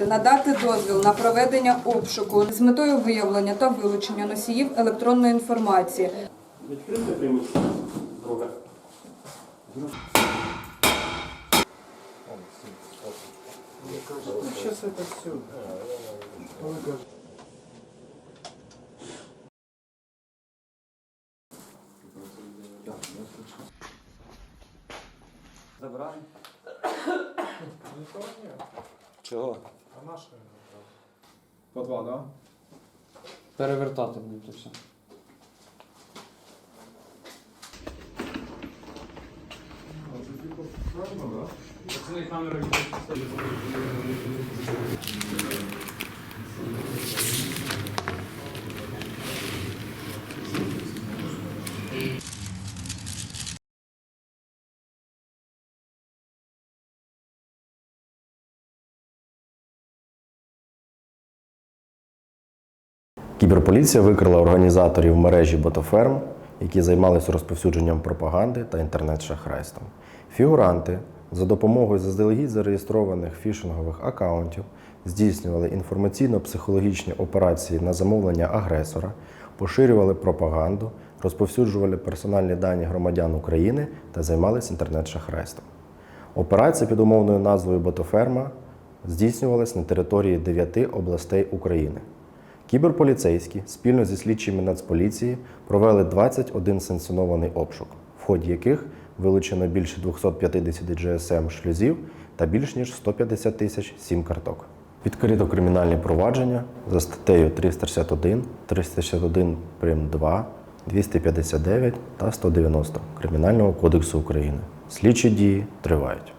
Надати дозвіл на проведення обшуку з метою виявлення та вилучення носіїв електронної інформації. Відкрите приміщення. Друге. Сейчас это все. Чого? А наша По два, да? Перевертати будете все. Кіберполіція викрила організаторів мережі Ботоферм, які займалися розповсюдженням пропаганди та інтернет-шахрайством. Фігуранти за допомогою заздалегідь зареєстрованих фішингових акаунтів здійснювали інформаційно-психологічні операції на замовлення агресора, поширювали пропаганду, розповсюджували персональні дані громадян України та займалися інтернет-шахрайством. Операція під умовною назвою Ботоферма здійснювалась на території 9 областей України. Кіберполіцейські спільно зі слідчими Нацполіції провели 21 санкціонований обшук, в ході яких вилучено більше 250 GSM шлюзів та більш ніж 150 тисяч сім-карток. Відкрито кримінальні провадження за статтею 361, 361 прим. 2, 259 та 190 Кримінального кодексу України. Слідчі дії тривають.